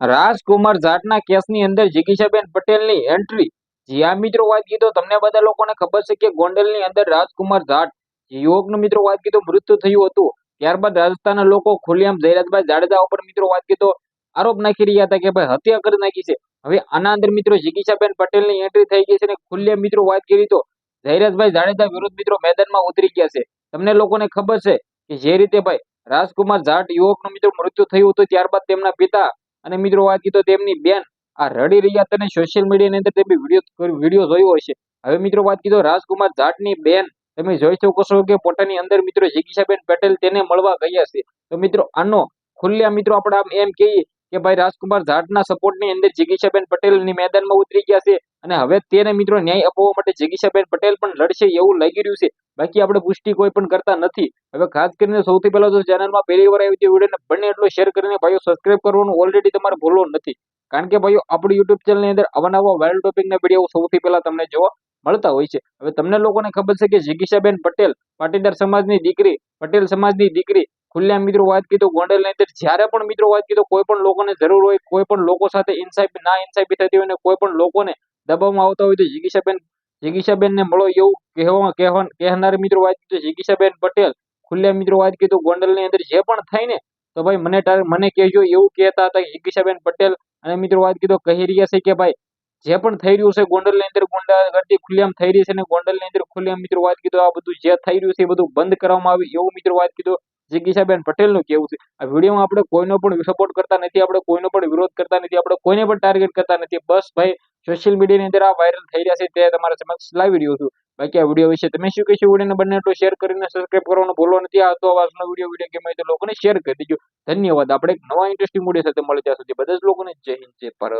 રાજકુમાર જાટના કેસની અંદર જિગીશાબેન પટેલની એન્ટ્રી જી મિત્રો, વાત કીધો તમને બધા લોકોને ખબર છે કે ગોંડલની અંદર રાજકુમાર જાટ યુવકનું મિત્રો, વાત કીધો મૃત્યુ થયું હતું. ત્યારબાદ રાજસ્થાનના લોકો ખુલ્લેઆમ જયરાજભાઈ જાડેજા ઉપર, મિત્રો, વાત કીધો આરોપ નાખી રહ્યા હતા કે ભાઈ હત્યા કરી નાખી છે. હવે આના અંદર, મિત્રો, જિગીશાબેન પટેલની એન્ટ્રી થઈ ગઈ છે અને ખુલ્લે મિત્રો, વાત કરી તો જયરાજભાઈ જાડેજા વિરુદ્ધ, મિત્રો, મેદાનમાં ઉતરી ગયા છે. તમને લોકોને ખબર છે કે જે રીતે ભાઈ રાજકુમાર જાટ યુવકનું, મિત્રો, મૃત્યુ થયું હતું, ત્યારબાદ તેમના પિતા અને મિત્રો, વાત કીધો તેમની બેન. આ રડી રહ્યા તને સોશિયલ મીડિયાની અંદર તેમની વીડિયો જોયો હશે. હવે મિત્રો, વાત કીધો રાજકુમાર જાટની બેન. તમે જોઈ શકો છો કે પોતાની અંદર મિત્રો, જિગીશાબેન પટેલ તેને મળવા ગયા છે. તો મિત્રો, આનો ખુલ્લા મિત્રો, આપણે આમ એમ કહીએ કે ભાઈ, રાજકુમાર જાટના સપોર્ટની અંદર જિગીશાબેન પટેલની મેદાનમાં ઉતરી ગયા છે. અને હવે તેને મિત્રો ન્યાય અપાવવા માટે જીગીશાબેન પટેલ પણ લડશે એવું લાગી રહ્યું છે. બાકી આપણે પુષ્ટિ કોઈ પણ કરતા નથી. હવે ખાસ કરીને સૌથી પહેલા તો ચેનલમાં પહેલી વાર આવી વિડીયોને બને એટલો શેર કરીને ભાઈઓ સબસ્ક્રાઇબ કરવાનું ઓલરેડી તમારે ભૂલવું નથી. કારણ કે ભાઈઓ આપણી યુટ્યુબ ચેનલની અંદર અવાનવા વાયરલ ટોપિકના વીડિયો સૌથી પહેલા તમને જોવા મળતા હોય છે. હવે તમને લોકોને ખબર છે કે જિગીશાબેન પટેલ, પાટીદાર સમાજની દીકરી, પટેલ સમાજની દીકરી, ખુલ્લા મિત્રો વાત કીધું ગોંડલની અંદર જ્યારે પણ મિત્રો વાત કીધું કોઈ પણ લોકોને જરૂર હોય, કોઈ પણ લોકો સાથે ઇન્સાફી ના ઇન્સાફી થતી હોય ને કોઈ પણ લોકોને દબાવવામાં આવતા હોય તો જિગીશાબેન જિગીશાબેનને મળો એવું કહેવા કહેવા કહેનાર મિત્રો વાત કીધું જિગીશાબેન પટેલ ખુલ્લા મિત્રો વાત કીધું. ગોંડલની અંદર જે પણ થાય ને, તો ભાઈ મને મને કહેજો એવું કહેતા હતા જિગીશાબેન પટેલ. અને મિત્રો વાત કીધું, કહી રહ્યા છે કે ભાઈ, જે પણ થઈ રહ્યું છે ગોંડલની અંદર ગુંડાગર્દી ખુલ્લેમ થઈ રહી છે અને ગોંડલની અંદર ખુલ્લેમ મિત્રો વાત કીધું, આ બધું જે થઈ રહ્યું છે એ બધું બંધ કરવામાં આવે એવું મિત્રો વાત કીધું જિગીશાબેન પટેલનું કેવું છે. આ વિડીયોમાં આપણે કોઈનો પણ સપોર્ટ કરતા નથી, આપણે કોઈનો પણ વિરોધ કરતા નથી, આપણે કોઈને પણ ટાર્ગેટ કરતા નથી. બસ ભાઈ સોશિયલ મીડિયાની અંદર આ વાયરલ થઈ રહ્યા છે તે તમારા સમક્ષ લાવી રહ્યો છું. બાકી આ વીડિયો વિશે તમે શું કહેશો વિડીયોને બંને એટલો શેર કરીને સબસ્ક્રાઈબ કરવાનો ભૂલો નથી. આવતો તો વીડિયો વીડિયો ગમે તો લોકોને શેર કરી દેજો. ધન્યવાદ. આપણે એક નવા ઇન્ટરેસ્ટિંગ વીડિયો સાથે મળે ત્યાં સુધી. બધા જ લોકોને જય હિન્દ, જય ભારત.